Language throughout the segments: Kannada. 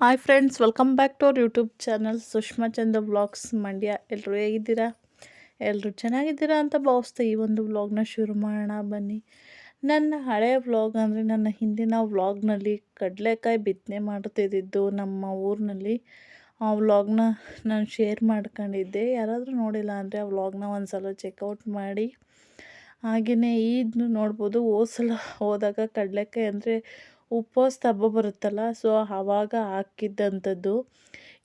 Hi friends welcome back to our YouTube channel Sushma Chandra vlogs Mandya ಎಲ್ಲರೂ ಹೇಗಿದ್ದೀರಾ? ಎಲ್ಲರೂ ಚೆನ್ನಾಗಿದ್ದೀರಾ ಅಂತ ಭಾವಿಸ್ತಾ ಈ ಒಂದು ವ್ಲಾಗ್ನ ಶುರು ಮಾಡೋಣ, ಬನ್ನಿ. ನನ್ನ ಹಳೆಯ ವ್ಲಾಗ್ ಅಂದರೆ ನನ್ನ ಹಿಂದಿನ ವ್ಲಾಗ್ನಲ್ಲಿ ಕಡಲೆಕಾಯಿ ಬಿತ್ತನೆ ಮಾಡ್ತಿದ್ದಿದ್ದು ನಮ್ಮ ಊರಿನಲ್ಲಿ. ಆ ವ್ಲಾಗ್ನ ನಾನು ಶೇರ್ ಮಾಡ್ಕೊಂಡಿದ್ದೆ. ಯಾರಾದರೂ ನೋಡಿಲ್ಲ ಅಂದರೆ ಆ ವ್ಲಾಗ್ನ ಒಂದು ಸಲ ಚೆಕ್ಔಟ್ ಮಾಡಿ. ಹಾಗೆಯೇ ಈದ್ನು ನೋಡ್ಬೋದು ಹೋದ ಸಲ ಹೋದಾಗ ಕಡಲೆಕಾಯಿ ಅಂದರೆ ಉಪವಾಸದ ಹಬ್ಬ ಬರುತ್ತಲ್ಲ ಸೊ ಆವಾಗ ಹಾಕಿದ್ದಂಥದ್ದು.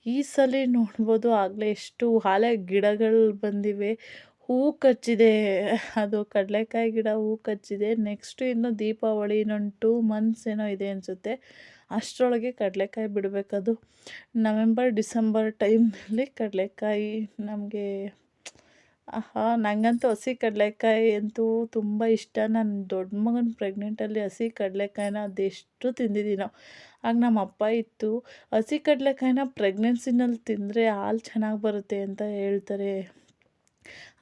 ಈ ಸಲ ನೋಡ್ಬೋದು, ಆಗಲೇ ಎಷ್ಟು ಆಲೆ ಗಿಡಗಳು ಬಂದಿವೆ. ಹೂ ಕಚ್ಚಿದೆ. ಅದು ಕಡಲೆಕಾಯಿ ಗಿಡ ಹೂ ಕಚ್ಚಿದೆ. ನೆಕ್ಸ್ಟು ಇನ್ನು ದೀಪಾವಳಿ, ಇನ್ನೊಂದು ಟೂ ಮಂತ್ಸ್ ಏನೋ ಇದೆ ಅನಿಸುತ್ತೆ. ಅಷ್ಟರೊಳಗೆ ಕಡಲೆಕಾಯಿ ಬಿಡಬೇಕದು. ನವೆಂಬರ್ ಡಿಸೆಂಬರ್ ಟೈಮಲ್ಲಿ ಕಡಲೆಕಾಯಿ ನಮಗೆ ಆಹಾ ನನಗಂತೂ ಹಸಿ ಕಡಲೆಕಾಯಿ ಅಂತೂ ತುಂಬ ಇಷ್ಟ. ನನ್ನ ದೊಡ್ಡ ಮಗನ ಪ್ರೆಗ್ನೆಂಟಲ್ಲಿ ಹಸಿ ಕಡಲೆಕಾಯಿನ ಅದೆಷ್ಟು ತಿಂದಿದ್ದೀನೋ. ಆಗ ನಮ್ಮ ಅಪ್ಪ ಇತ್ತು, ಹಸಿ ಕಡಲೆಕಾಯಿನ ಪ್ರೆಗ್ನೆನ್ಸಿನಲ್ಲಿ ತಿಂದರೆ ಹಾಲು ಚೆನ್ನಾಗಿ ಬರುತ್ತೆ ಅಂತ ಹೇಳ್ತಾರೆ.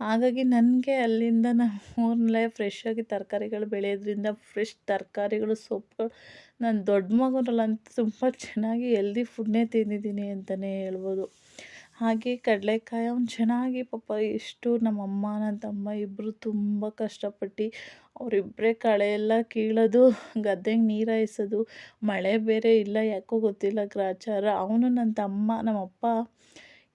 ಹಾಗಾಗಿ ನನಗೆ ಅಲ್ಲಿಂದ ನಮ್ಮ ಊರಲ್ಲೇ ಫ್ರೆಶ್ಶಾಗಿ ತರಕಾರಿಗಳು ಬೆಳೆಯೋದ್ರಿಂದ ಫ್ರೆಶ್ ತರಕಾರಿಗಳು, ಸೊಪ್ಪುಗಳು ನನ್ನ ದೊಡ್ಡ ಮಗನಲ್ಲಂತೂ ತುಂಬ ಚೆನ್ನಾಗಿ ಎಲ್ದಿ ಫುಡ್ನೇ ತಿಂದಿದ್ದೀನಿ ಅಂತಲೇ ಹೇಳ್ಬೋದು. ಹಾಗೆ ಕಡಲೆಕಾಯಿ ಅವ್ನು ಚೆನ್ನಾಗಿ ಪಾಪ ಎಷ್ಟು ನಮ್ಮಮ್ಮ, ನನ್ನ ತಮ್ಮ ಇಬ್ಬರು ತುಂಬ ಕಷ್ಟಪಟ್ಟು ಅವರಿಬ್ಬರೇ ಕಳೆ ಎಲ್ಲ ಕೀಳೋದು, ಗದ್ದೆಗೆ ನೀರು ಹಾಯಿಸೋದು, ಮಳೆ ಬೇರೆ ಇಲ್ಲ, ಯಾಕೋ ಗೊತ್ತಿಲ್ಲ ಗ್ರಾಚಾರ. ಅವನು ನನ್ನ ತಮ್ಮ, ನಮ್ಮಪ್ಪ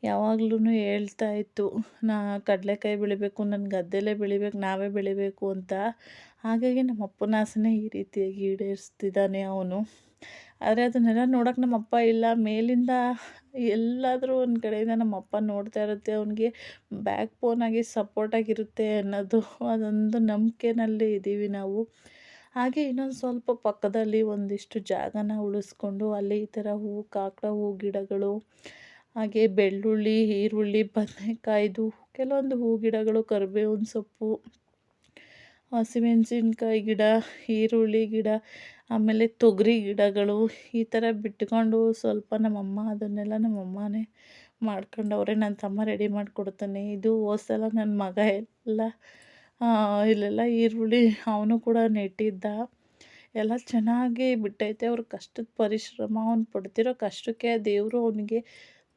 ಯಾವಾಗ್ಲೂ ಹೇಳ್ತಾ ಇತ್ತು, ನಾ ಕಡಲೆಕಾಯಿ ಬೆಳಿಬೇಕು ನನ್ನ ಗದ್ದೆಲೇ ಬೆಳಿಬೇಕು, ನಾವೇ ಬೆಳಿಬೇಕು ಅಂತ. ಹಾಗಾಗಿ ನಮ್ಮ ಅಪ್ಪನ ಆಸೆನೇ ಈ ರೀತಿಯಾಗಿ ಈಡೇರಿಸ್ತಿದ್ದಾನೆ ಅವನು. ಆದರೆ ಅದನ್ನೆಲ್ಲ ನೋಡೋಕೆ ನಮ್ಮ ಅಪ್ಪ ಇಲ್ಲ. ಮೇಲಿಂದ ಎಲ್ಲಾದರೂ ಒಂದು ಕಡೆಯಿಂದ ನಮ್ಮ ಅಪ್ಪ ನೋಡ್ತಾ ಇರುತ್ತೆ. ಅವನಿಗೆ ಬ್ಯಾಕ್ ಬೋನಾಗಿ ಸಪೋರ್ಟಾಗಿರುತ್ತೆ ಅನ್ನೋದು ಅದೊಂದು ನಂಬಿಕೆನಲ್ಲಿ ಇದ್ದೀವಿ ನಾವು. ಹಾಗೆ ಇನ್ನೊಂದು ಸ್ವಲ್ಪ ಪಕ್ಕದಲ್ಲಿ ಒಂದಿಷ್ಟು ಜಾಗನ ಉಳಿಸ್ಕೊಂಡು ಅಲ್ಲಿ ಈ ಥರ ಹೂವು ಕಾಕಡ ಹೂ ಗಿಡಗಳು, ಹಾಗೆ ಬೆಳ್ಳುಳ್ಳಿ, ಈರುಳ್ಳಿ, ಬದನೆಕಾಯ್ದು, ಕೆಲವೊಂದು ಹೂ ಗಿಡಗಳು, ಕರಿಬೇವಿನ ಸೊಪ್ಪು ಹಸಿಮೆಣಸಿನ್ಕಾಯಿ ಗಿಡ, ಈರುಳ್ಳಿ ಗಿಡ, ಆಮೇಲೆ ತೊಗರಿ ಗಿಡಗಳು ಈ ಥರ ಬಿಟ್ಕೊಂಡು ಸ್ವಲ್ಪ ನಮ್ಮಮ್ಮ ಅದನ್ನೆಲ್ಲ ನಮ್ಮಮ್ಮನೇ ಮಾಡ್ಕೊಂಡವ್ರೆ. ನನ್ನ ತಮ್ಮ ರೆಡಿ ಮಾಡಿಕೊಡ್ತಾನೆ. ಇದು ಹೋದ್ಸಲ ನನ್ನ ಮಗ ಎಲ್ಲ ಇಲ್ಲೆಲ್ಲ ಈರುಳ್ಳಿ ಅವನು ಕೂಡ ನೆಟ್ಟಿದ್ದ. ಎಲ್ಲ ಚೆನ್ನಾಗಿ ಬಿಟ್ಟೈತೆ. ಅವ್ರ ಕಷ್ಟದ ಪರಿಶ್ರಮ, ಅವ್ನು ಪಡ್ತಿರೋ ಕಷ್ಟಕ್ಕೆ ದೇವರು ಅವನಿಗೆ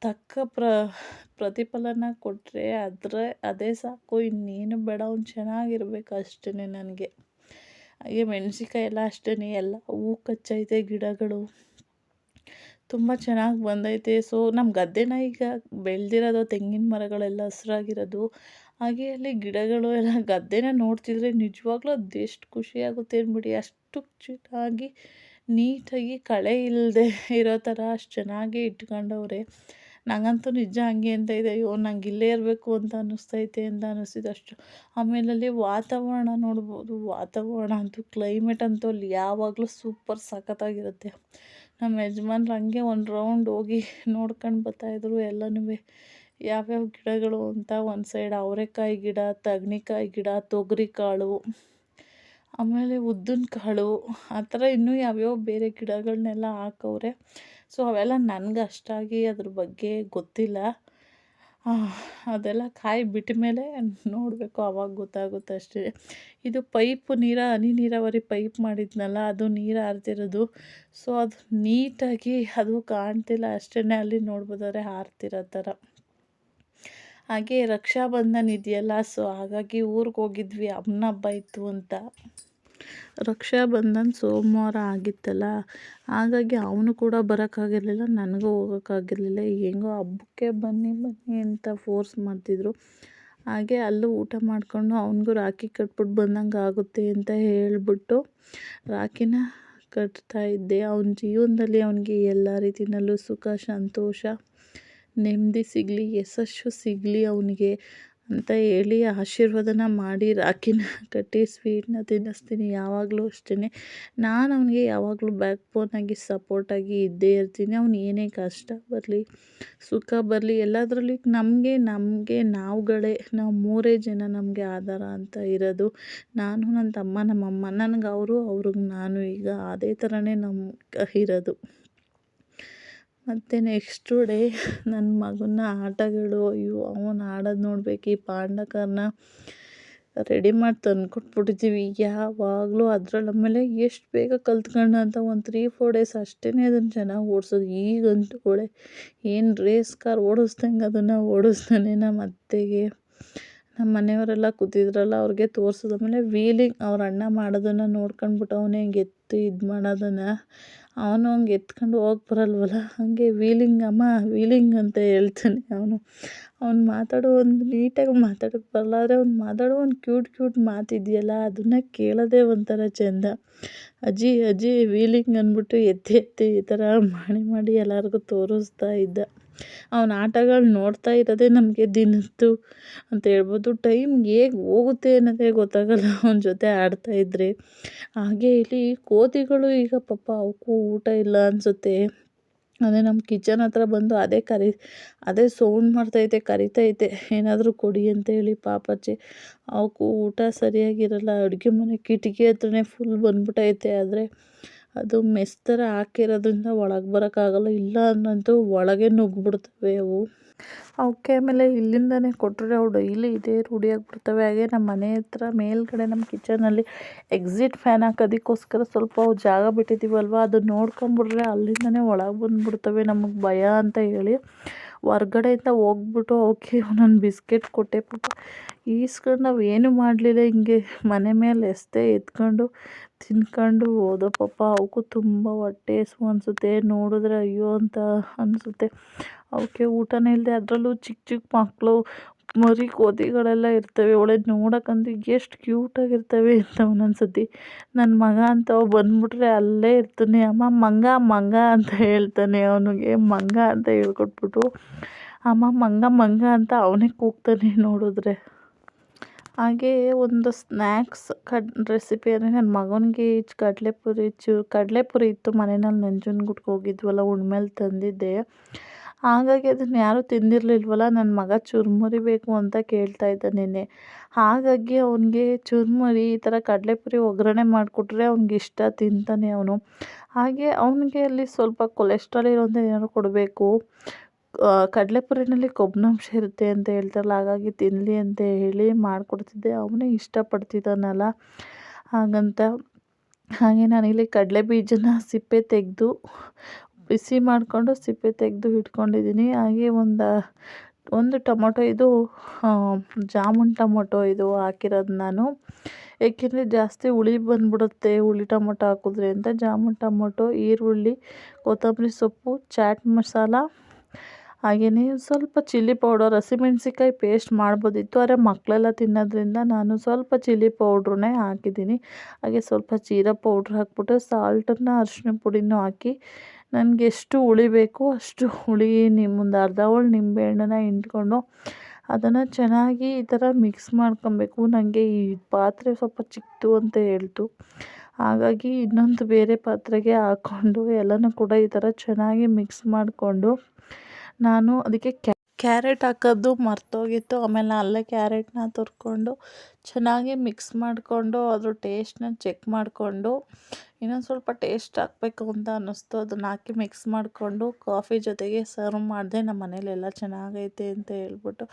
ತಕ್ಕ ಪ್ರ, ಪ್ರತಿಫಲನ ಕೊಟ್ಟರೆ ಅದರ, ಅದೇ ಸಾಕು. ಇನ್ನೇನು ಬೇಡ, ಅವ್ನು ಚೆನ್ನಾಗಿರ್ಬೇಕು ಅಷ್ಟೇ ನನಗೆ. ಹಾಗೆ ಮೆಣಸಿನ್ಕಾಯಿ ಎಲ್ಲ ಅಷ್ಟೇ ಎಲ್ಲ ಹೂ, ಕಚ್ಚೈತೆ, ಗಿಡಗಳು. ತುಂಬ ಚೆನ್ನಾಗಿ ಬಂದೈತೆ. ಸೊ ನಮ್ಮ ಗದ್ದೆನ ಈಗ ಬೆಳೆದಿರೋದು, ತೆಂಗಿನ ಮರಗಳೆಲ್ಲ ಹಸಿರಾಗಿರೋದು. ಹಾಗೆ ಅಲ್ಲಿ ಗಿಡಗಳು ಎಲ್ಲ ಗದ್ದೆನ ನೋಡ್ತಿದ್ರೆ ನಿಜವಾಗ್ಲೂ ಅದೆಷ್ಟು ಖುಷಿಯಾಗುತ್ತೆ ಅಂದ್ಬಿಡಿ ಅಷ್ಟು ಚೆನ್ನಾಗಿ, ನೀಟಾಗಿ ಕಳೆ ಇಲ್ಲದೆ ಇರೋ ಥರ ಅಷ್ಟು ಚೆನ್ನಾಗಿ ಇಟ್ಕೊಂಡವ್ರೆ. ನನಗಂತೂ ನಿಜ ಹಂಗೆ ಅಂತ ಇದೆ. ಅಯ್ಯೋ, ನಂಗೆ ಇಲ್ಲೇ ಇರಬೇಕು ಅಂತ ಅನ್ನಿಸ್ತೈತೆ ಅಂತ ಅನ್ನಿಸ್ತಿದೆ ಅಷ್ಟು. ಆಮೇಲೆ ಅಲ್ಲಿ ವಾತಾವರಣ ನೋಡ್ಬೋದು. ವಾತಾವರಣ ಅಂತೂ ಕ್ಲೈಮೇಟ್ ಅಂತೂ ಅಲ್ಲಿ ಯಾವಾಗಲೂ ಸೂಪರ್ ಸಖತ್ತಾಗಿರುತ್ತೆ. ನಮ್ಮ ಯಜಮಾನ್ರು ಹಂಗೆ ಒಂದು ರೌಂಡ್ ಹೋಗಿ ನೋಡ್ಕೊಂಡು ಬರ್ತಾಯಿದ್ರು ಎಲ್ಲನೂ ಯಾವ್ಯಾವ ಗಿಡಗಳು ಅಂತ ಒಂದು ಸೈಡ್ ಅವರೆಕಾಯಿ ಗಿಡ, ತಗ್ನಿಕಾಯಿ ಗಿಡ, ತೊಗರಿ ಕಾಳು, ಆಮೇಲೆ ಉದ್ದಿನ ಕಾಳು ಆ ಥರ ಇನ್ನೂ ಯಾವ್ಯಾವ ಬೇರೆ ಗಿಡಗಳನ್ನೆಲ್ಲ ಹಾಕವ್ರೆ. ಸೊ ಅವೆಲ್ಲ ನನಗೆ ಅಷ್ಟಾಗಿ ಅದ್ರ ಬಗ್ಗೆ ಗೊತ್ತಿಲ್ಲ. ಅದೆಲ್ಲ ಕಾಯಿ ಬಿಟ್ಟ ಮೇಲೆ ನೋಡಬೇಕು ಆವಾಗ ಗೊತ್ತಾಗುತ್ತೆ ಅಷ್ಟೇ. ಇದು ಪೈಪು ನೀರ, ಹನಿ ನೀರಾವರಿ ಪೈಪ್ ಮಾಡಿದ್ನಲ್ಲ, ಅದು ನೀರು ಹಾರ್ತಿರೋದು ಸೊ ಅದು ನೀಟಾಗಿ ಅದು ಕಾಣ್ತಿಲ್ಲ ಅಷ್ಟೇ ಅಲ್ಲಿ ನೋಡ್ಬೋದಾದ್ರೆ ಹಾರ್ತಿರೋ ಥರ. ಹಾಗೆ ರಕ್ಷಾಬಂಧನ ಇದೆಯಲ್ಲ, ಸೊ ಹಾಗಾಗಿ ಊರಿಗೆ ಹೋಗಿದ್ವಿ, ಅಮ್ಮನ ಹಬ್ಬ ಇತ್ತು ಅಂತ. ರಕ್ಷಾ ಬಂಧನ್ ಸೋಮವಾರ ಆಗಿತ್ತಲ್ಲ, ಹಾಗಾಗಿ ಅವನು ಕೂಡ ಬರೋಕ್ಕಾಗಿರಲಿಲ್ಲ, ನನಗೂ ಹೋಗೋಕ್ಕಾಗಿರಲಿಲ್ಲ, ಹೆಂಗೋ ಹಬ್ಬಕ್ಕೆ ಬನ್ನಿ ಬನ್ನಿ ಅಂತ ಫೋರ್ಸ್ ಮಾಡ್ತಿದ್ರು. ಹಾಗೆ ಅಲ್ಲೂ ಊಟ ಮಾಡಿಕೊಂಡು ಅವನಿಗೂ ರಾಖಿ ಕಟ್ಬಿಟ್ಟು ಬಂದಂಗೆ ಆಗುತ್ತೆ ಅಂತ ಹೇಳಿಬಿಟ್ಟು ರಾಖಿನ ಕಟ್ತಾ ಇದ್ದೆ. ಅವನ ಜೀವನದಲ್ಲಿ ಅವನಿಗೆ ಎಲ್ಲ ರೀತಿಯಲ್ಲೂ ಸುಖ, ಸಂತೋಷ, ನೆಮ್ಮದಿ ಸಿಗಲಿ, ಯಶಸ್ಸು ಸಿಗಲಿ ಅವನಿಗೆ. ಅಂತ ಹೇಳಿ ಆಶೀರ್ವಾದನ ಮಾಡಿ ರಾಖಿನ ಕಟ್ಟಿ ಸ್ವೀಟ್ನ ತಿನ್ನಿಸ್ತೀನಿ. ಯಾವಾಗಲೂ ಅಷ್ಟೇ ನಾನು ಅವನಿಗೆ ಯಾವಾಗಲೂ ಬ್ಯಾಕ್ ಬೋನಾಗಿ ಸಪೋರ್ಟಾಗಿ ಇದ್ದೇ ಇರ್ತೀನಿ. ಅವ್ನು ಏನೇ ಕಷ್ಟ ಬರಲಿ, ಸುಖ ಬರಲಿ, ಎಲ್ಲದರಲ್ಲಿ ನಮಗೆ ನಮಗೆ ನಾವುಗಳೇ, ನಾವು ಮೂರೇ ಜನ ನಮಗೆ ಆಧಾರ ಅಂತ ಇರೋದು. ನಾನು ನನ್ನ ತಮ್ಮ, ನಮ್ಮಮ್ಮ, ನನಗೆ ಅವರು, ಅವ್ರಿಗೆ ನಾನು ಈಗ ಅದೇ ಥರನೇ ನಮ್ಮ ಇರೋದು. ಮತ್ತು ನೆಕ್ಸ್ಟು ಡೇ ನನ್ನ ಮಗನ ಆಟಗಳು, ಅಯ್ಯೋ, ಅವನು ಆಡೋದು ನೋಡ್ಬೇಕು, ಈ ಪಾಂಡಕರನ್ನ ರೆಡಿ ಮಾಡಿ ತಂದ್ಕೊಟ್ಬಿಟ್ಟಿದ್ದೀವಿ ಯಾವಾಗಲೂ ಅದ್ರಲ್ಲಿ ಆಮೇಲೆ ಎಷ್ಟು ಬೇಗ ಕಲ್ತ್ಕೊಂಡ ಅಂತ ಒಂದು ತ್ರೀ ಫೋರ್ ಡೇಸ್ ಅಷ್ಟೇ ಅದನ್ನು ಚೆನ್ನಾಗಿ ಓಡಿಸೋದು. ಈಗಂತೂ ಒಳ್ಳೆ ಏನು ರೇಸ್ ಕಾರ್ ಓಡಿಸ್ದಂಗೆ ಅದನ್ನು ಓಡಿಸ್ತಾನೆ ನಮ್ಮ ಅತ್ತೆಗೆ. ನಮ್ಮ ಮನೆಯವರೆಲ್ಲ ಕೂತಿದ್ರಲ್ಲ, ಅವ್ರಿಗೆ ತೋರಿಸಿದ ಮೇಲೆ ವೀಲಿಂಗ್ ಅವ್ರ ಅಣ್ಣ ಮಾಡೋದನ್ನು ನೋಡ್ಕೊಂಡ್ಬಿಟ್ಟು ಅವನೇ ಹಿಂಗೆ ಎತ್ತು ಇದು ಮಾಡೋದನ್ನು. ಅವನು ಹಂಗೆ ಎತ್ಕೊಂಡು ಹೋಗಿ ಬರಲ್ವಲ್ಲ? ಹಾಗೆ ವೀಲಿಂಗ್ ಅಮ್ಮ ವೀಲಿಂಗ್ ಅಂತ ಹೇಳ್ತಾನೆ ಅವನು. ಅವ್ನು ಮಾತಾಡೋ ಒಂದು ನೀಟಾಗಿ ಮಾತಾಡೋಕ್ಕೆ ಬರಲ್ಲ, ಆದರೆ ಅವ್ನು ಮಾತಾಡೋ ಒಂದು ಕ್ಯೂಟ್ ಕ್ಯೂಟ್ ಮಾತಿದೆಯಲ್ಲ ಅದನ್ನು ಕೇಳೋದೇ ಒಂಥರ ಚೆಂದ. ಅಜ್ಜಿ ಅಜ್ಜಿ ವೀಲಿಂಗ್ ಅಂದ್ಬಿಟ್ಟು ಎತ್ತಿ ಎತ್ತಿ ಈ ಥರ ಮಾಡಿ ಮಾಡಿ ಎಲ್ಲರಿಗೂ ತೋರಿಸ್ತಾ ಇದ್ದ. ಅವನ ಆಟಗಳು ನೋಡ್ತಾ ಇರೋದೇ ನಮಗೆ ದಿನದ್ದು ಅಂತ ಹೇಳ್ಬೋದು. ಟೈಮ್ ಹೇಗೆ ಹೋಗುತ್ತೆ ಅನ್ನೋದೇ ಗೊತ್ತಾಗಲ್ಲ. ಅವನ ಜೊತೆ ಆಡ್ತಾ ಇದ್ದರೆ ಹಾಗೆ ಇಲ್ಲಿ ಕೋತಿಗಳು ಈಗ ಪಾಪ ಅವಕ್ಕೂ ಊಟ ಇಲ್ಲ ಅನಿಸುತ್ತೆ. ಅದೇ ನಮ್ಮ ಕಿಚನ್ ಹತ್ರ ಬಂದು ಅದೇ ಕರಿ, ಅದೇ ಸೌಂಡ್ ಮಾಡ್ತೈತೆ ಕರಿತೈತೆ ಏನಾದರೂ ಕೊಡಿ ಅಂತೇಳಿ ಪಾಪಚ್ಚಿ ಅವಕ್ಕೂ ಊಟ ಸರಿಯಾಗಿರಲ್ಲ. ಅಡುಗೆ ಮನೆ ಕಿಟಕಿ ಹತ್ರನೇ ಫುಲ್ ಬಂದ್ಬಿಟ್ಟೈತೆ ಆದರೆ ಅದು ಮೆಸ್ ಥರ ಹಾಕಿರೋದ್ರಿಂದ ಒಳಗೆ ಬರೋಕ್ಕಾಗಲ್ಲ, ಇಲ್ಲ ಅನ್ನಂತೂ ಒಳಗೆ ನುಗ್ಗಿಬಿಡ್ತವೆ ಅವು. ಅವಕ್ಕೆ ಆಮೇಲೆ ಇಲ್ಲಿಂದನೇ ಕೊಟ್ಟರೆ ಅವು ಡೈಲಿ ಇದೇ ರೂಢಿಯಾಗಿ ಬಿಡ್ತವೆ ಹಾಗೆ ನಮ್ಮ ಮನೆ ಹತ್ರ ಮೇಲ್ಗಡೆ ನಮ್ಮ ಕಿಚನಲ್ಲಿ ಎಕ್ಸಿಟ್ ಫ್ಯಾನ್ ಹಾಕೋದಕ್ಕೋಸ್ಕರ ಸ್ವಲ್ಪ ಅವು ಜಾಗ ಬಿಟ್ಟಿದ್ದೀವಲ್ವ ಅದು ನೋಡ್ಕೊಂಬಿಟ್ರೆ ಅಲ್ಲಿಂದನೇ ಒಳಗೆ ಬಂದುಬಿಡ್ತವೆ ನಮಗೆ ಭಯ ಅಂತ ಹೇಳಿ. ಹೊರ್ಗಡೆಯಿಂದ ಹೋಗ್ಬಿಟ್ಟು ಅವಕ್ಕೆ ಒಂದೊಂದು ಬಿಸ್ಕೆಟ್ ಕೊಟ್ಟೆ, ಪಾಪ, ಈಸ್ಕೊಂಡು ನಾವು ಏನು ಮಾಡಲಿಲ್ಲ, ಹಿಂಗೆ ಮನೆ ಮೇಲೆ ಎಸ್ದೆ ಎತ್ಕೊಂಡು ತಿನ್ಕೊಂಡು ಹೋದೋ, ಪಾಪ ಅವಕ್ಕೂ ತುಂಬ ಹೊಟ್ಟೆ ಹಸ್ವು ಅನಿಸುತ್ತೆ, ನೋಡಿದ್ರೆ ಅಯ್ಯೋ ಅಂತ ಅನಿಸುತ್ತೆ. ಅವಕ್ಕೆ ಊಟನೇ ಇಲ್ಲದೆ ಅದರಲ್ಲೂ ಚಿಕ್ಕ ಚಿಕ್ಕ ಮಕ್ಕಳು ಮರಿ ಕೋತಿಗಳೆಲ್ಲ ಇರ್ತವೆ ಒಳ್ಳೆ ನೋಡೋಕ್ಕಂತೂ ಎಷ್ಟು ಕ್ಯೂಟಾಗಿರ್ತವೆ ಅಂತ ಒಂದೊಂದು ಸರ್ತಿ ನನ್ನ ಮಗ ಅಂತ ಬಂದ್ಬಿಟ್ರೆ ಅಲ್ಲೇ ಇರ್ತಾನೆ, ಅಮ್ಮ ಮಂಗ ಮಂಗ ಅಂತ ಹೇಳ್ತಾನೆ ಅವನಿಗೆ, ಮಂಗ ಅಂತ ಹೇಳ್ಕೊಟ್ಬಿಟ್ಟು. ಅಮ್ಮ ಮಂಗ ಮಂಗ ಅಂತ ಅವನೇ ಕೂಗ್ತಾನೆ ನೋಡಿದ್ರೆ. ಹಾಗೇ ಒಂದು ಸ್ನ್ಯಾಕ್ಸ್ ಕಡ್ ರೆಸಿಪಿ ಅಂದರೆ ನನ್ನ ಮಗನಿಗೆ ಕಡಲೆಪುರಿ ಚೂರು ಕಡಲೆಪುರಿ ಇತ್ತು ಮನೆಯಲ್ಲಿ ನಂಜನಗೂಡ್ಗೆ ಹೋಗಿದ್ವಲ್ಲ, ಉಣ್ಮೇಲೆ ತಂದಿದ್ದೆ. ಹಾಗಾಗಿ ಅದನ್ನು ಯಾರೂ ತಿಂದಿರಲಿಲ್ವಲ್ಲ ನನ್ನ ಮಗ ಚುರುಮುರಿ ಬೇಕು ಅಂತ ಕೇಳ್ತಾ ಇದ್ದ ನಿನ್ನೆ. ಹಾಗಾಗಿ ಅವನಿಗೆ ಚುರುಮುರಿ, ಈ ಥರ ಕಡಲೆಪುರಿ ಒಗ್ಗರಣೆ ಮಾಡಿಕೊಟ್ರೆ ಅವ್ನಿಗೆ ಇಷ್ಟ ತಿಂತಾನೆ ಅವನು. ಹಾಗೆ ಅವನಿಗೆ ಅಲ್ಲಿ ಸ್ವಲ್ಪ ಕೊಲೆಸ್ಟ್ರಾಲ್ ಇರೋಂಥ ಏನಾದ್ರು ಕೊಡಬೇಕು. ಕಡಲೆಪುರಿನಲ್ಲಿ ಕೊಬ್ಬನಾಂಶ ಇರುತ್ತೆ ಅಂತ ಹೇಳ್ತಾರಲ್ಲ, ಹಾಗಾಗಿ ತಿನ್ನಲಿ ಅಂತ ಹೇಳಿ ಮಾಡಿಕೊಡ್ತಿದ್ದೆ. ಅವನೇ ಇಷ್ಟಪಡ್ತಿದ್ದಾನಲ್ಲ. ಹಾಗಂತ, ಹಾಗೆ ನಾನಿಲ್ಲಿ ಕಡಲೆ ಬೀಜನ ಸಿಪ್ಪೆ ತೆಗೆದು ಬಿಸಿ ಮಾಡಿಕೊಂಡು ಸಿಪ್ಪೆ ತೆಗೆದು ಇಟ್ಕೊಂಡಿದ್ದೀನಿ. ಹಾಗೆ ಒಂದು ಒಂದು ಟೊಮೊಟೊ ಇದು ಜಾಮೂನ್ ಟೊಮೊಟೊ ಇದು ಹಾಕಿರೋದು ನಾನು. ಏಕೆಂದರೆ ಜಾಸ್ತಿ ಹುಳಿ ಬಂದ್ಬಿಡುತ್ತೆ, ಹುಳಿ ಟೊಮೊಟೊ ಹಾಕಿದ್ರೆ ಅಂತ ಜಾಮೂನ್ ಟೊಮೊಟೊ, ಈರುಳ್ಳಿ, ಕೊತ್ತಂಬರಿ ಸೊಪ್ಪು, ಚಾಟ್ ಮಸಾಲ ಹಾಗೆಯೇ ಸ್ವಲ್ಪ ಚಿಲ್ಲಿ ಪೌಡರ್, ಹಸಿಮೆಣ್ಸಿನ್ಕಾಯಿ ಪೇಸ್ಟ್ ಮಾಡ್ಬೋದಿತ್ತು. ಆದರೆ ಮಕ್ಕಳೆಲ್ಲ ತಿನ್ನೋದ್ರಿಂದ ನಾನು ಸ್ವಲ್ಪ ಚಿಲ್ಲಿ ಪೌಡ್ರನ್ನೇ ಹಾಕಿದ್ದೀನಿ. ಹಾಗೆ ಸ್ವಲ್ಪ ಜೀರಾ ಪೌಡ್ರ್ ಹಾಕ್ಬಿಟ್ಟು, ಸಾಲ್ಟನ್ನು ಅರಿಶಿನ ಪುಡಿನೂ ಹಾಕಿ ನನಗೆ ಎಷ್ಟು ಹುಳಿ ಬೇಕೋ ಅಷ್ಟು ಹುಳಿ ನಿಮ್ಮ ಒಂದು ಅರ್ಧ ಹೋಳು ನಿಂಬೆಹಣ್ಣನ್ನ ಹಿಂಡ್ಕೊಂಡು ಅದನ್ನು ಚೆನ್ನಾಗಿ ಈ ಥರ ಮಿಕ್ಸ್ ಮಾಡ್ಕೊಬೇಕು. ನನಗೆ ಈ ಪಾತ್ರೆ ಸ್ವಲ್ಪ ಚಿಕ್ಕದು ಅಂತ ಹೇಳ್ತು. ಹಾಗಾಗಿ ಇನ್ನೊಂದು ಬೇರೆ ಪಾತ್ರೆಗೆ ಹಾಕ್ಕೊಂಡು ಎಲ್ಲನೂ ಕೂಡ ಈ ಥರ ಚೆನ್ನಾಗಿ ಮಿಕ್ಸ್ ಮಾಡಿಕೊಂಡು ನಾನು ಅದಕ್ಕೆ ಕ್ಯಾರೆಟ್ ಹಾಕೋದು ಮರ್ತೋಗಿತ್ತು. ಆಮೇಲೆ ಅಲ್ಲೇ ಕ್ಯಾರೆಟ್ನ ತುರ್ಕೊಂಡು ಚೆನ್ನಾಗಿ ಮಿಕ್ಸ್ ಮಾಡಿಕೊಂಡು ಅದ್ರ ಟೇಸ್ಟ್ನ ಚೆಕ್ ಮಾಡಿಕೊಂಡು ಇನ್ನೊಂದು ಸ್ವಲ್ಪ ಟೇಸ್ಟ್ ಹಾಕಬೇಕು ಅಂತ ಅನ್ನಿಸ್ತು. ಅದನ್ನು ಹಾಕಿ ಮಿಕ್ಸ್ ಮಾಡಿಕೊಂಡು ಕಾಫಿ ಜೊತೆಗೆ ಸರ್ವ್ ಮಾಡಿದೆ. ನಮ್ಮ ಮನೇಲೆಲ್ಲ ಚೆನ್ನಾಗೈತೆ ಅಂತ ಹೇಳ್ಬಿಟ್ಟು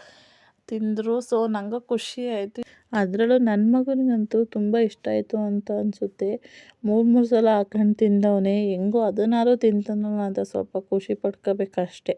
ತಿಂದರು. ಸೊ ನಂಗೆ ಖುಷಿ ಆಯಿತು. ಅದರಲ್ಲೂ ನನ್ನ ಮಗನಿಗಂತೂ ತುಂಬ ಇಷ್ಟ ಆಯಿತು ಅಂತ ಅನಿಸುತ್ತೆ. ಮೂರು ಮೂರು ಸಲ ಹಾಕೊಂಡು ತಿಂದವನೇ. ಹೆಂಗೋ ಅದನ್ನಾರು ತಿಂತಾನಲ್ಲ ಅಂತ ಸ್ವಲ್ಪ ಖುಷಿ ಪಡ್ಕೋಬೇಕಷ್ಟೆ